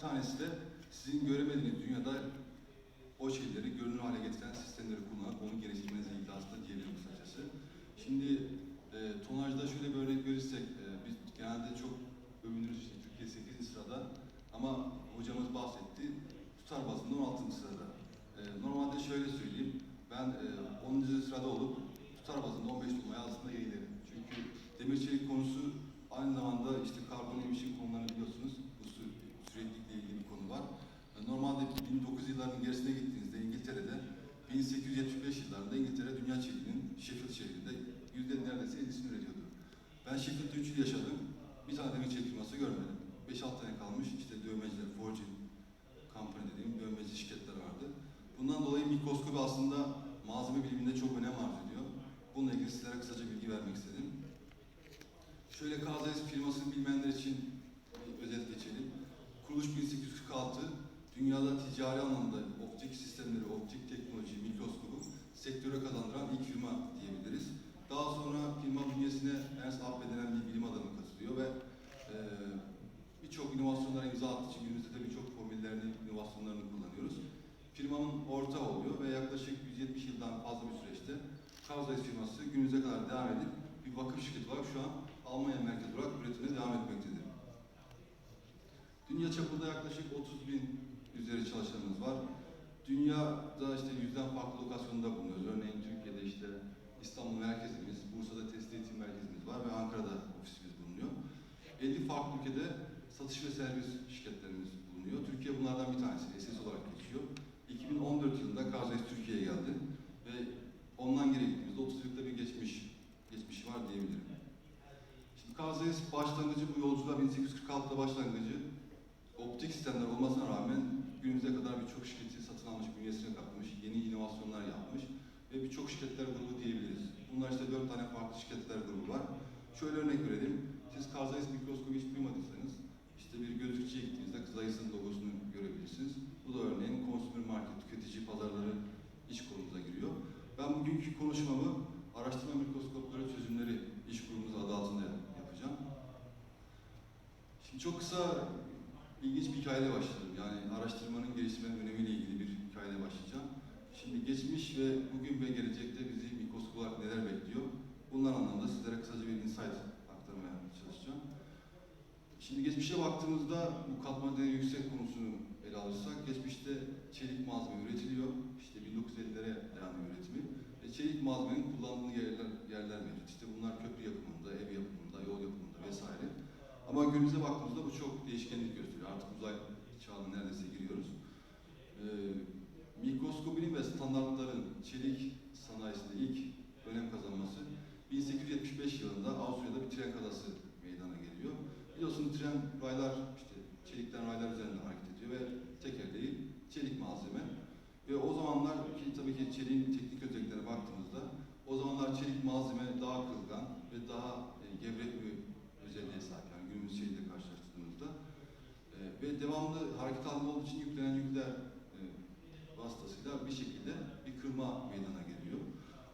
bir tanesi de sizin göremediğiniz dünyada o şeyleri görünür hale getiren sistemleri kullanarak onu geliştirmenizle ilgili aslında diyebilirim kısacası. Şimdi e, tonajda şöyle bir örnek verirsek, e, biz genelde çok övünürüz işte Türkiye 8. sırada ama hocamız bahsetti, tutar bazında 16. sırada. E, normalde şöyle söyleyeyim, ben e, 10. sırada olup tutar bazında 15 tutmaya aslında yeğlerim. Çünkü demir çelik konusu aynı zamanda işte karbon emission konularını biliyorsunuz, bu sü- süreklilikle ilgili bir konu var. E, Normalde 1900 yılların gerisine gittiğinizde İngiltere'de 1875 yıllarında İngiltere dünya çeliğinin Sheffield şehrinde yüzde neredeyse 50'sini üretiyordu. Ben Sheffield'de 3 yıl yaşadım. Bir tane demir çelik firması görmedim. 5-6 tane kalmış işte dövmeciler, Forging Company dediğim dövmeci şirketler vardı. Bundan dolayı mikroskopi aslında malzeme biliminde çok önem arz ediyor. Bununla ilgili sizlere kısaca bilgi vermek istedim. Şöyle KZS firmasını bilmeyenler için özet geçelim. Kuruluş 1846, dünyada ticari anlamda optik sistemleri, optik teknoloji, mikroskobu sektöre kazandıran ilk firma diyebiliriz. Daha sonra firma bünyesine Ernst Abbe denen bir bilim adamı katılıyor ve e, birçok inovasyonlara imza attığı için günümüzde de birçok formüllerini, inovasyonlarını kullanıyoruz. Firmanın ortağı oluyor ve yaklaşık 170 yıldan fazla bir süreçte Kavzayız firması günümüze kadar devam edip bir vakıf şirketi olarak şu an Almanya merkezi olarak üretimine devam etmektedir. Dünya çapında yaklaşık 30 bin üzeri çalışanımız var. Dünyada işte yüzden farklı lokasyonda bulunuyoruz. Örneğin Türkiye'de işte İstanbul merkezimiz, Bursa'da test eğitim merkezimiz var ve Ankara'da ofisimiz bulunuyor. 50 farklı ülkede satış ve servis şirketlerimiz bulunuyor. Türkiye bunlardan bir tanesi, esas olarak geçiyor. 2014 yılında Karzais Türkiye'ye geldi ve ondan geri gittiğimizde 30 yıllıkta bir geçmiş, geçmişi var diyebilirim. Şimdi Karzais başlangıcı bu yolculuğa 1846'da başlangıcı optik sistemler olmasına rağmen günümüze kadar birçok şirketi satın almış, bünyesine katmış, yeni inovasyonlar yapmış ve birçok şirketler grubu diyebiliriz. Bunlar işte dört tane farklı şirketler grubu var. Şöyle örnek verelim. Siz Karzais mikroskobu hiç duymadıysanız işte bir gözlükçüye gittiğinizde Kızayıs'ın logosunu görebilirsiniz. Bu da örneğin consumer market, tüketici pazarları iş konumuza giriyor. Ben bugünkü konuşmamı araştırma mikroskopları çözümleri iş grubumuz adı altında yapacağım. Şimdi çok kısa ilginç bir hikayeyle başladım. Yani araştırmanın geliştirmenin önemiyle ilgili bir hikayeyle başlayacağım. Şimdi ve bugün ve gelecekte bizi mikroskop olarak neler bekliyor? Bunlar anlamda sizlere kısaca bir insight aktarmaya çalışacağım. Şimdi geçmişe baktığımızda bu katma değeri yüksek konusunu ele alırsak, geçmişte çelik malzeme üretiliyor. İşte 1950'lere dayanıyor üretimi. Ve çelik malzemenin kullanıldığı yerler, yerler mevcut. İşte bunlar köprü yapımında, ev yapımında, yol yapımında vesaire. Ama günümüze baktığımızda bu çok değişkenlik gösteriyor. Artık uzay çağına neredeyse giriyoruz. Ee, mikroskopinin ve standartların çelik sanayisinde ilk önem kazanması 1875 yılında Avusturya'da bir tren kazası meydana geliyor. Biliyorsunuz tren raylar işte çelikten raylar üzerinde hareket ediyor ve tekerleği çelik malzeme. Ve o zamanlar ki tabii ki çeliğin teknik özelliklerine baktığımızda o zamanlar çelik malzeme daha kırılgan ve daha e, gevrek bir özelliğe sahip yani günümüz çeliğiyle karşılaştırdığımızda. E, ve devamlı hareket halinde olduğu için yüklenen yükler vasıtasıyla bir şekilde bir kırma meydana geliyor.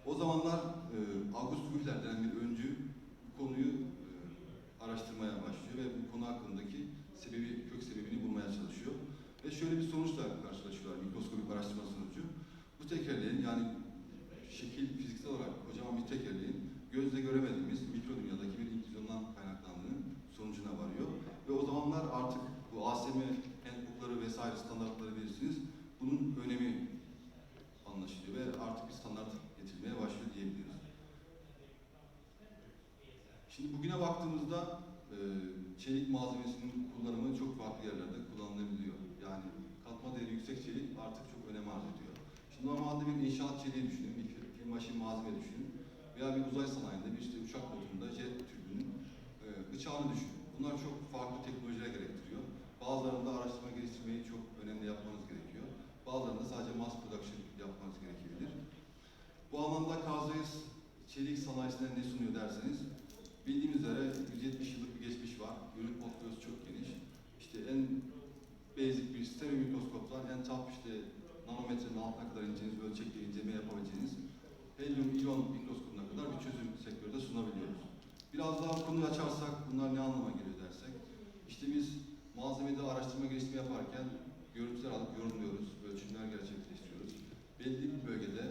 O zamanlar e, August Wheeler denen bir öncü bu konuyu e, araştırmaya başlıyor ve bu konu hakkındaki sebebi, kök sebebini bulmaya çalışıyor. Ve şöyle bir sonuçla karşılaşıyorlar mikroskopik araştırma sonucu. Bu tekerleğin yani şekil fiziksel olarak kocaman bir tekerleğin gözle göremediğimiz mikro dünyadaki bir illüzyondan kaynaklandığının sonucuna varıyor. Ve o zamanlar artık bu ASM handbookları vesaire standartları bilirsiniz. Bunun önemi anlaşılıyor ve artık bir standart getirmeye başlıyor diyebiliriz. Şimdi bugüne baktığımızda e, çelik malzemesinin kullanımı çok farklı yerlerde kullanılabiliyor. Yani katma değeri yüksek çelik artık çok önem arz ediyor. Şimdi normalde bir inşaat çeliği düşünün, bir fir- firma için malzeme düşünün veya bir uzay sanayinde bir işte uçak motorunda jet türbünün e, bıçağını düşünün. Bunlar çok farklı teknolojiler gerektiriyor. Bazılarında araştırma geliştirmeyi çok. Bazılarında sadece mass production yapmanız gerekebilir. Bu anlamda Kazayız çelik sanayisine ne sunuyor derseniz, bildiğimiz üzere 170 yıllık bir geçmiş var. Ürün portföyü çok geniş. İşte en basic bir stereo mikroskoptan en top işte nanometrenin altına kadar ineceğiniz ölçekle inceleme yapabileceğiniz helyum iyon mikroskopuna kadar bir çözüm sektörde sunabiliyoruz. Biraz daha konuyu açarsak bunlar ne anlama geliyor dersek, işte biz malzemede araştırma geliştirme yaparken görüntüler alıp yorumluyoruz, ölçümler gerçekleştiriyoruz. Belli bir bölgede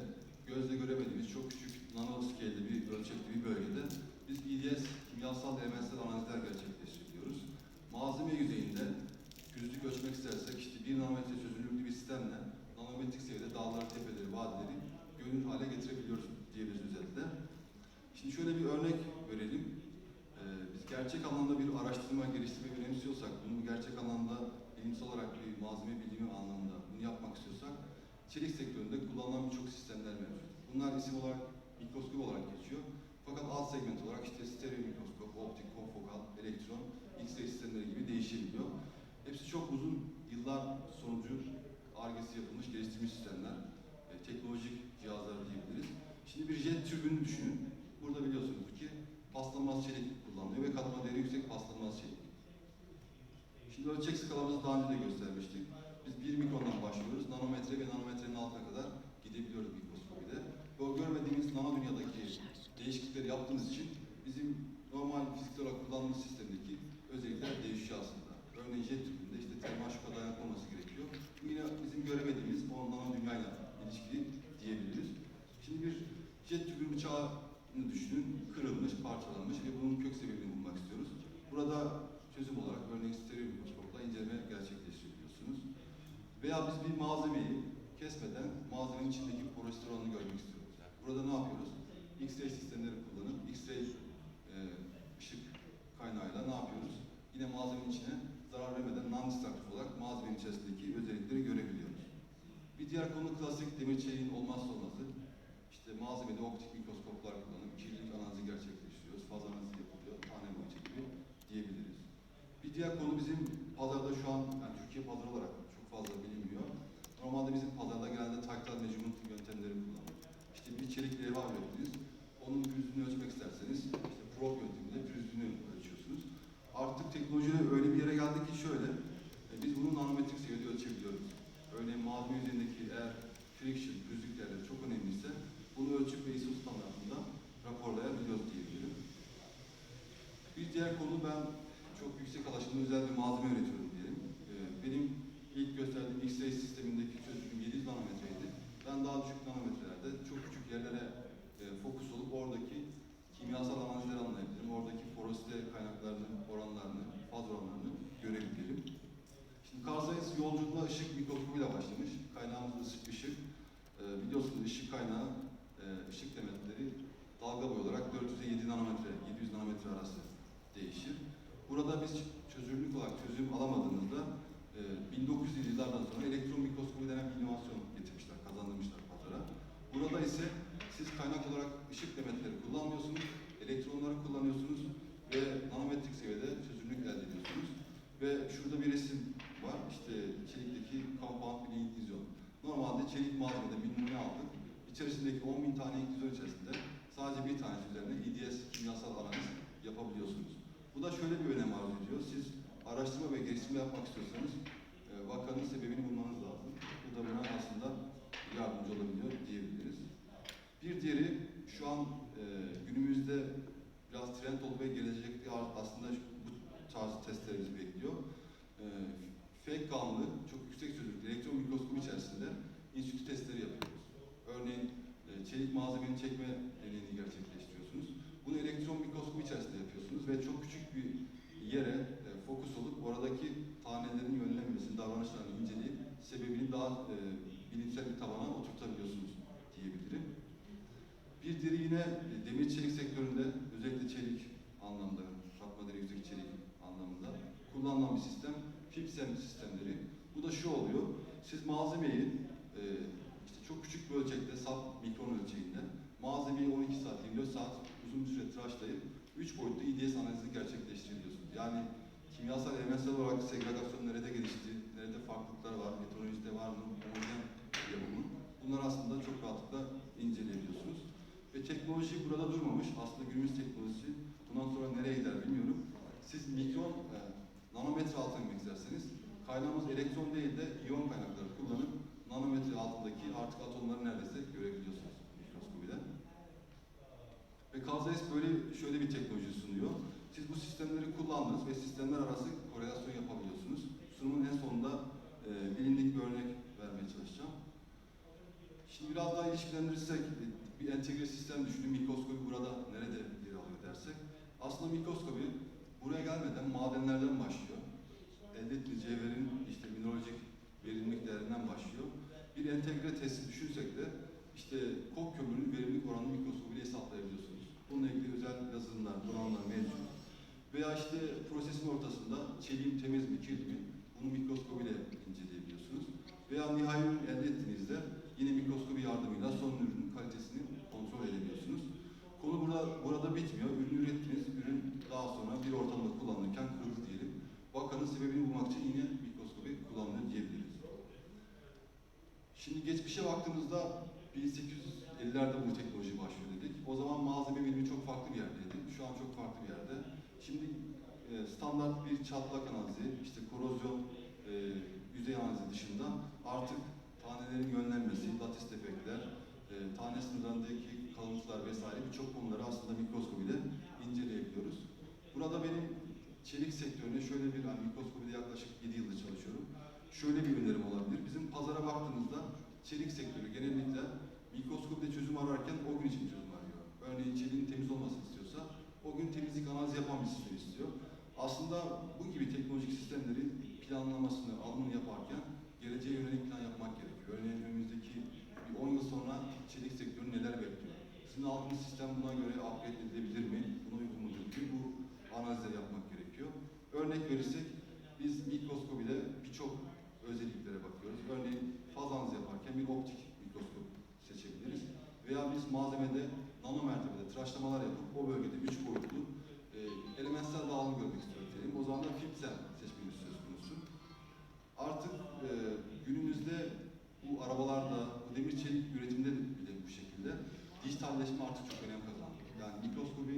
gözle göremediğimiz çok küçük nano bir ölçekli bir bölgede biz EDS kimyasal elementsel analizler gerçekleştiriyoruz. Malzeme yüzeyinde yüzlük ölçmek istersek işte bir nanometre çözünürlüklü bir sistemle nanometrik seviyede dağları, tepeleri, vadileri görünür hale getirebiliyoruz diyebiliriz özetle. Şimdi şöyle bir örnek verelim. Ee, biz gerçek anlamda bir araştırma, geliştirme önemsiyorsak, bunu gerçek anlamda bilimsel olarak bir malzeme bilimi anlamında yapmak istiyorsak, çelik sektöründe kullanılan birçok sistemler mevcut. Bunlar isim olarak mikroskop olarak geçiyor. Fakat alt segment olarak işte stereo mikroskop, optik, konfokal, elektron, X-ray sistemleri gibi değişebiliyor. Hepsi çok uzun yıllar sonucu argesi yapılmış, geliştirilmiş sistemler. E, teknolojik cihazlar diyebiliriz. Şimdi bir jet türbünü düşünün. Burada biliyorsunuz ki paslanmaz çelik kullanılıyor ve katma değeri yüksek paslanmaz çelik. Şimdi ölçek skalamızı daha önce de göstermiştik. Biz 1 mikrondan başlıyoruz. Nanometre ve nanometrenin altına kadar gidebiliyoruz mikroskopide. Ve o görmediğimiz nano dünyadaki değişiklikleri yaptığımız için bizim normal fiziksel olarak kullandığımız sistemdeki özellikler değişiyor aslında. Örneğin jet tüpünde işte termal şoka dayanıklı olması gerekiyor. Yine bizim göremediğimiz o nano dünyayla ilişkili diyebiliriz. Şimdi bir jet tüpü bıçağını düşünün, kırılmış, parçalanmış ve bunun kök sebebini bulmak istiyoruz. Burada çözüm olarak örneğin stereo mikroskopla inceleme gerçekleştirebiliyorsunuz. Veya biz bir malzemeyi kesmeden malzemenin içindeki oranını görmek istiyoruz. Yani burada ne yapıyoruz? X-ray sistemleri kullanıp X-ray e, ışık kaynağıyla ne yapıyoruz? Yine malzemenin içine zarar vermeden non-destructive olarak malzemenin içerisindeki özellikleri görebiliyoruz. Bir diğer konu klasik demir çeliğin olmazsa olmazı. İşte malzemede optik mikroskoplar kullanıp kirlilik analizi gerçekleştiriyoruz. Faz analizi yapılıyor, tane boyunca gibi diyebiliriz. Bir diğer konu bizim pazarda şu an, yani Türkiye pazarı olarak fazla bilinmiyor. Normalde bizim pazarda genelde tactile measurement yöntemleri kullanıyoruz. İşte bir çelik levha ürettiniz. Onun pürüzlüğünü ölçmek isterseniz işte probe yöntemiyle pürüzlüğünü ölçüyorsunuz. Artık teknoloji öyle bir yere geldi ki şöyle, e, biz bunu nanometrik seviyede ölçebiliyoruz. Örneğin malzeme üzerindeki eğer friction, pürüzlük değerleri çok önemliyse bunu ölçüp ve ISO standartında raporlayabiliyoruz diyebilirim. Bir diğer konu ben çok yüksek alaşımlı özel bir malzeme üretiyorum diyelim. Ee, benim ilk X-ray sistemindeki çözünürlüğüm 700 nanometreydi. Ben daha düşük nanometrelerde çok küçük yerlere e, fokus olup oradaki kimyasal analizleri anlayabilirim. Oradaki porosite kaynaklarının oranlarını, faz oranlarını görebilirim. Şimdi Zeiss yolculuğuna ışık mikroskopuyla başlamış. Kaynağımız ışık, ışık. Ee, biliyorsunuz ışık kaynağı, e, ışık demetleri dalga boyu olarak 400 ile 7 nanometre, 700 nanometre arası değişir. Burada biz çözünürlük olarak çözüm alamadığımızda e, 1900'lü yıllardan sonra elektron mikroskopi denen bir inovasyon getirmişler, kazandırmışlar pazara. Burada ise siz kaynak olarak ışık demetleri kullanmıyorsunuz, elektronları kullanıyorsunuz ve nanometrik seviyede çözünürlük elde ediyorsunuz. Ve şurada bir resim var, işte çelikteki compound bir inklüzyon. Normalde çelik malzemede bir numune aldık. İçerisindeki 10 bin tane inklüzyon içerisinde sadece bir tanesi üzerine EDS kimyasal analiz yapabiliyorsunuz. Bu da şöyle bir önem arz ediyor. Siz araştırma ve geliştirme yapmak istiyorsanız e, vakanın sebebini bulmanız lazım. Bu da buna aslında yardımcı olabiliyor diyebiliriz. Bir diğeri şu an e, günümüzde biraz trend olup ve gelecekte aslında bu tarz testlerimizi bekliyor. E, fake kanlı, çok yüksek çözünürlüklü elektron mikroskobu içerisinde institü testleri yapıyoruz. Örneğin e, çelik malzemenin çekme deneyini gerçekleştiriyorsunuz. Bunu elektron mikroskobu içerisinde yapıyorsunuz ve çok küçük bir yere fokus olup oradaki tanelerin yönlenmesini, davranışlarını inceleyip sebebini daha e, bilimsel bir tabana oturtabiliyorsunuz diyebilirim. Bir diğeri yine e, demir çelik sektöründe özellikle çelik anlamda, katma değeri yüksek çelik anlamında kullanılan bir sistem FIPSEM sistemleri. Bu da şu oluyor, siz malzemeyi e, işte çok küçük bir ölçekte, sap mikron ölçeğinde malzemeyi 12 saat, 24 saat uzun bir süre tıraşlayıp 3 boyutlu EDS analizi gerçekleştiriyorsunuz. Yani kimyasal elementsel olarak segregasyon nerede gelişti, nerede farklılıklar var, meteorolojide var mı, homojen yapımı. Bunları aslında çok rahatlıkla inceleyebiliyorsunuz. Ve teknoloji burada durmamış. Aslında günümüz teknolojisi bundan sonra nereye gider bilmiyorum. Siz mikron, e, nanometre altına gitmek isterseniz kaynağımız elektron değil de iyon kaynakları kullanıp nanometre altındaki artık atomları neredeyse görebiliyorsunuz mikroskopide. Ve KZS böyle şöyle bir teknoloji sunuyor. Siz bu sistemleri kullandınız ve sistemler arası korelasyon yapabiliyorsunuz. Sunumun en sonunda e, bilindik bir örnek vermeye çalışacağım. Şimdi biraz daha ilişkilendirirsek, e, bir entegre sistem düşünün. Mikroskopi burada nerede yer alıyor dersek. Aslında mikroskopi buraya gelmeden madenlerden başlıyor. Elde ettiği cevherin işte mineralojik verimlilik değerinden başlıyor. Bir entegre testi düşünsek de işte kok kömürünün verimlilik oranını mikroskopiyle hesaplayabiliyorsunuz. Bununla ilgili özel yazılımlar, donanımlar mevcut. Veya işte prosesin ortasında çeliğin temiz mi, kirli mi bunu mikroskopiyle inceleyebiliyorsunuz. Veya nihai ürün elde ettiğinizde yine mikroskopi yardımıyla son ürünün kalitesini kontrol edebiliyorsunuz. Konu burada, burada bitmiyor. Ürün ürettiniz, ürün daha sonra bir ortamda kullanılırken kırıldı diyelim. Vakanın sebebini bulmak için yine mikroskopi kullanılıyor diyebiliriz. Şimdi geçmişe baktığımızda 1850'lerde bu teknoloji başlıyor dedik. O zaman malzeme bilimi çok farklı bir yerdeydi. Şu an çok farklı bir yerde. Şimdi e, standart bir çatlak analizi, işte korozyon e, yüzey analizi dışında artık tanelerin yönlenmesi, lattice defektler, e, tane sınırlarındaki kalıntılar vesaire birçok konuları aslında mikroskop ile inceleyebiliyoruz. Burada benim çelik sektörüne şöyle bir, hani mikroskopide yaklaşık 7 yıldır çalışıyorum. Şöyle bir önerim olabilir. Bizim pazara baktığımızda çelik sektörü genellikle mikroskopide çözüm ararken o gün için çözüm arıyor. Örneğin çeliğin temiz olmasını istiyorsa o gün analizi yapan bir sistem istiyor. Aslında bu gibi teknolojik sistemlerin planlamasını, alımını yaparken geleceğe yönelik plan yapmak gerekiyor. Örneğin önümüzdeki bir 10 yıl sonra çelik sektörü neler bekliyor? Sizin aldığınız sistem buna göre upgrade edilebilir mi? Buna uygun mudur gibi bu analizleri yapmak gerekiyor. Örnek verirsek biz mikroskop ile birçok özelliklere bakıyoruz. Örneğin faz analizi yaparken bir optik mikroskop seçebiliriz. Veya biz malzemede nano mertebede tıraşlamalar yapıp o bölgede üç boyutlu elementsel dağılım görmek istiyoruz diyelim. O zaman da FIPSEM seçmemiz söz konusu. Artık e, günümüzde bu arabalarda, bu demir çelik üretiminde de bile bu şekilde dijitalleşme artık çok önem kazandı. Yani mikroskobi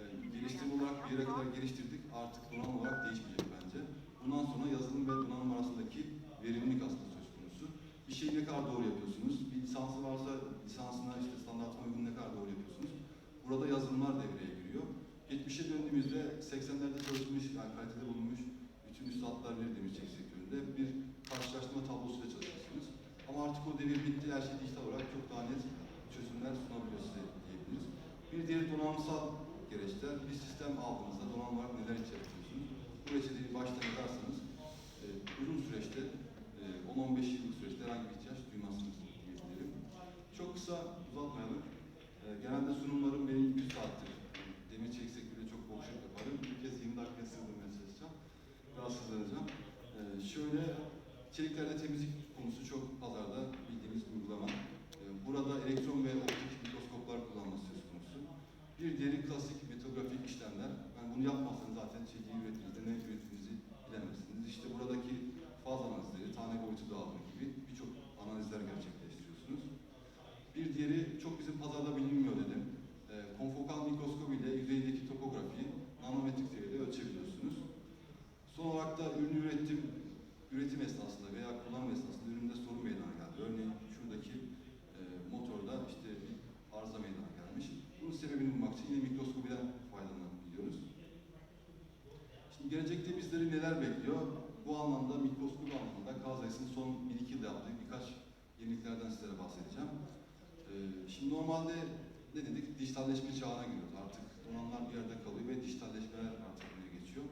e, geliştirme olarak bir yere kadar geliştirdik. Artık donanım olarak değişmeyecek bence. Bundan sonra yazılım ve donanım arasındaki verimlilik aslında söz konusu. Bir şeyi ne kadar doğru yapıyorsunuz? Bir lisansı varsa lisansına işte standartına uygun ne kadar doğru yapıyorsunuz? Burada yazılımlar devreye giriyor. Geçmişe döndüğümüzde 80'lerde çalışmış, yani kalitede bulunmuş bütün üstadlar demir çelik sektöründe bir karşılaştırma tablosuyla çalışıyorsunuz. Ama artık o devir bitti, her şey dijital olarak çok daha net çözümler sunabiliyor size diyebiliriz. Bir diğeri donanımsal gereçler. Bir sistem aldığınızda donanım olarak neler içeriyorsunuz? Bu reçeteyi baştan yazarsanız e, uzun süreçte e, 10-15 yıllık süreçte herhangi bir ihtiyaç duymazsınız diyebilirim. Çok kısa uzatmayalım. E, genelde sunumlarım benim 100 saattir. Demir çelik sektöründe çok boşluk yaparım. Bir kez 20 dakika sığdırmaya çalışacağım. Biraz hızlanacağım. E, şöyle, çeliklerde temizlik konusu çok pazarda bildiğimiz uygulama. E, burada elektron ve optik mikroskoplar kullanması söz konusu. Bir diğeri klasik metografik işlemler. Yani bunu yapmazsanız zaten çeliği üretiminde ne ürettiğinizi bilemezsiniz. İşte buradaki faz analizleri, tane boyutu dağılımı gibi birçok analizler gerçekleştiriyorsunuz. Bir diğeri çok bizim pazarda bilinmiyor dedim. E, konfokal mikroskop ile yüzeydeki topografiyi nanometrik seviyede ölçebiliyorsunuz. Son olarak da ürün üretim, üretim esnasında veya kullanım esnasında üründe sorun meydana geldi. Örneğin şuradaki e, motorda işte bir arıza meydana gelmiş. Bunun sebebini bulmak için yine mikroskopiden faydalanabiliyoruz. Şimdi gelecekte bizleri neler bekliyor? Bu anlamda mikroskopi anlamında KZS'in son 1-2 yılda yaptığı birkaç yeniliklerden sizlere bahsedeceğim. Ee, şimdi normalde ne dedik? Dijitalleşme çağına giriyoruz. Artık donanımlar bir yerde kalıyor ve dijitalleşmeler artık buraya geçiyor.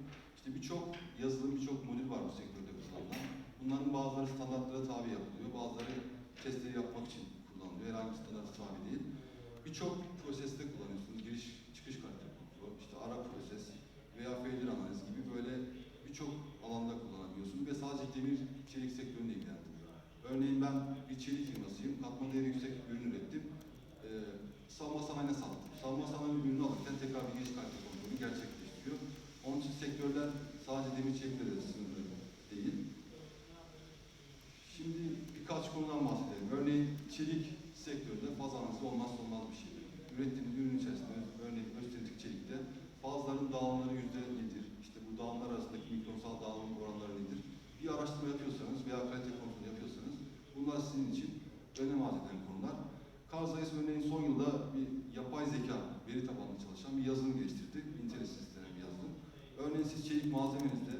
İşte birçok yazılım, birçok modül var bu sektörde kullanılan. Bunların bazıları standartlara tabi yapılıyor, bazıları testleri yapmak için kullanılıyor. Herhangi bir standarta tabi değil. Birçok proseste kullanıyorsunuz. Giriş çıkış kalite kontrol, işte ara proses veya failure analiz gibi böyle birçok alanda kullanabiliyorsunuz ve sadece demir çelik sektöründe ilgilendiriyor. Örneğin ben bir çelik firmasıyım, katma değeri yüksek bir ürün ürettim. Ee, savunma sanayine sattım. Savunma sanayi ürünü alırken tekrar bir giriş kalite kontrolü gerçekleştiriyor. Onun için sektörler sadece demir çelikle de sınırlı değil. Şimdi birkaç konudan bahsedelim. Örneğin çelik sektöründe analizi olmazsa olmaz bir şey. ürettiğiniz ürün içerisinde örneğin göstericik çelikte fazların dağılımları yüzde nedir? İşte bu dağılımlar arasındaki mikrosal dağılım oranları nedir? Bir araştırma yapıyorsanız veya kalite kontrolü yapıyorsanız bunlar sizin için önem arz eden konular. Karzayız örneğin son yılda bir yapay zeka, veri tabanlı çalışan bir yazılım geliştirdi. IntelliSys denen bir yazılım. Örneğin siz çelik malzemenizde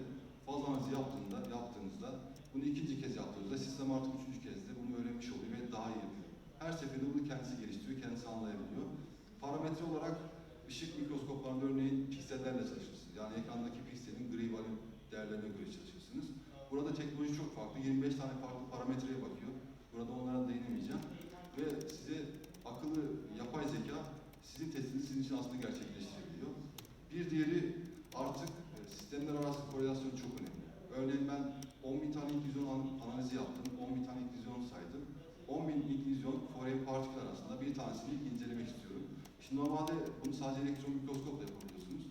faz analizi yaptığında, yaptığınızda bunu ikinci kez yaptığınızda sistem artık üçüncü kez de bunu öğrenmiş oluyor ve daha iyi yapıyor. Her seferinde bunu kendisi geliştiriyor, kendisi anlayabiliyor. Parametre olarak ışık mikroskoplarında örneğin piksellerle çalışırsınız. Yani ekrandaki pikselin gri valü değerlerine göre çalışırsınız. Burada teknoloji çok farklı. 25 tane farklı parametreye bakıyor. Burada onlara değinemeyeceğim. Ve size akıllı yapay zeka sizin testinizi sizin için aslında gerçekleştirebiliyor. Bir diğeri artık e, sistemler arası korelasyon çok önemli. Örneğin ben 10 bin tane ilk vizyon an- analizi yaptım, 10 bin tane ilk vizyon saydım. 10 bin ilk vizyon Fourier partikül arasında bir tanesini incelemek istiyorum. Şimdi normalde bunu sadece elektron mikroskopla yapabiliyorsunuz.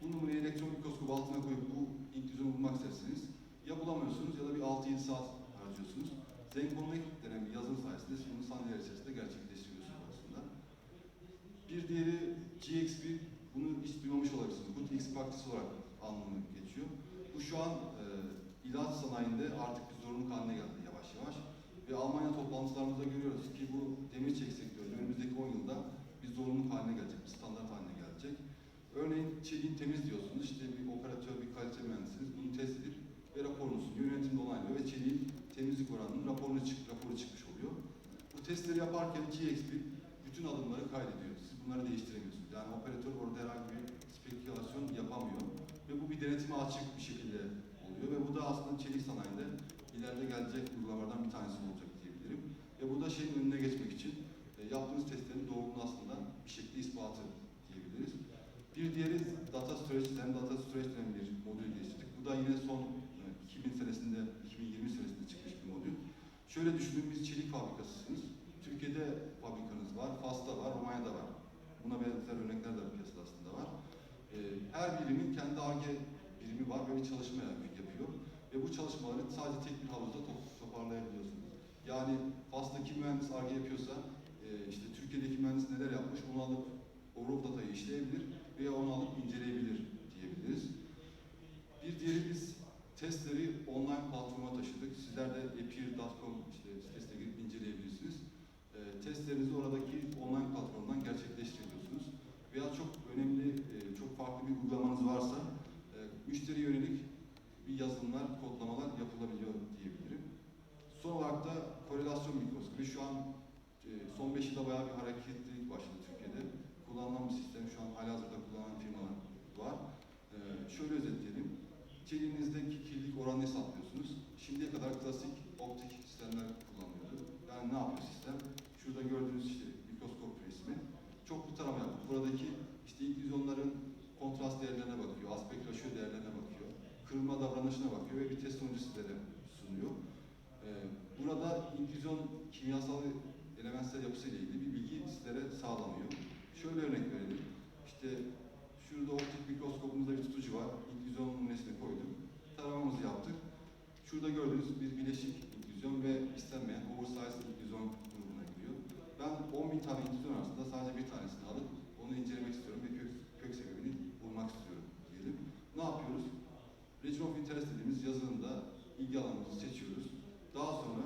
Bu numarayı elektron mikroskop altına koyup bu ilk vizyonu bulmak isterseniz ya bulamıyorsunuz ya da bir 6-7 saat harcıyorsunuz. Zenkomek denen bir yazılım sayesinde bunu saniyeler içerisinde gerçekleştiriyorsunuz aslında. Bir diğeri GXP, bunu hiç duymamış olabilirsiniz. Good X Practice olarak anlamı geçiyor. Bu şu an e, ilaç sanayinde artık bir zorunluluk haline geldi yavaş yavaş. Ve Almanya toplantılarımızda görüyoruz ki bu demir çelik sektörü önümüzdeki 10 yılda bir zorunluluk haline gelecek, bir standart haline gelecek. Örneğin çeliğin temiz diyorsunuz, işte bir operatör, bir kalite mühendisiniz bunu test edip ve raporunu sunuyor, yönetimde onaylıyor ve çeliğin temizlik oranının raporunu çık, raporu çıkmış oluyor. Bu testleri yaparken GXP bütün adımları kaydediyor. Siz bunları değiştiremiyorsunuz. Yani operatör orada herhangi bir spekülasyon yapamıyor. Ve bu bir denetime açık bir şekilde oluyor. Ve bu da aslında çelik sanayinde ileride gelecek uygulamalardan bir tanesi olacak diyebilirim. Ve bu da şeyin önüne geçmek için e, yaptığınız testlerin doğruluğunu aslında bir şekilde ispatı diyebiliriz. Bir diğeri data storage, hem data storage denen bir modül geliştirdik. Bu da yine son e, 2000 senesinde, 2020 senesinde çıkmış bir modül. Şöyle düşünün, biz çelik fabrikasısınız. Türkiye'de fabrikanız var, Fas'ta var, Romanya'da var. Buna benzer örnekler de piyasada aslında var. Ee, her birimin kendi ARGE birimi var ve bir çalışma yapıyor. Ve bu çalışmaları sadece tek bir havuzda top- toparlayabiliyorsunuz. Yani Fas'taki mühendis ARGE yapıyorsa, e, işte Türkiye'deki mühendis neler yapmış onu alıp o raw datayı işleyebilir veya onu alıp inceleyebilir diyebiliriz. Bir diğeri biz testleri online platforma taşıdık. Sizler de epir.com işte sitesine girip inceleyebilirsiniz. E, testlerinizi oradaki online platformdan gerçekleştiriyorsunuz. Veya çok önemli, e, çok farklı bir uygulamanız varsa e, müşteri yönelik yazılımlar, kodlamalar yapılabiliyor diyebilirim. Son olarak da korelasyon mikroskopi. Şu an e, son 5 yılda bayağı bir hareketlilik başladı Türkiye'de. Kullanılan bir sistem şu an halihazırda kullanan firmalar var. E, şöyle özetleyelim. Çeliğinizdeki kirlilik oranını hesaplıyorsunuz. Şimdiye kadar klasik optik sistemler kullanılıyordu. Yani ne yapıyor sistem? Şurada gördüğünüz işte mikroskop resmi. Çoklu tarama yapıyor. Buradaki işte ilk vizyonların kontrast değerlerine bakıyor, aspekt ratio değerlerine bakıyor, kırılma davranışına bakıyor ve bir test sonucu sizlere sunuyor. Ee, burada infüzyon kimyasal elementsel yapısıyla ilgili bir bilgi sizlere sağlanıyor. Şöyle örnek verelim. İşte şurada optik mikroskopumuzda bir tutucu var. İnfüzyon numunesini koyduk. Taramamızı yaptık. Şurada gördüğünüz bir bileşik infüzyon ve istenmeyen oversize infüzyon grubuna giriyor. Ben 10 bin tane infüzyon arasında sadece bir tanesini alıp onu incelemek istiyorum ve kök, kök sebebini bulmak istiyorum diyelim. Ne yapıyoruz? Region of Interest dediğimiz yazılımda ilgi alanımızı seçiyoruz. Daha sonra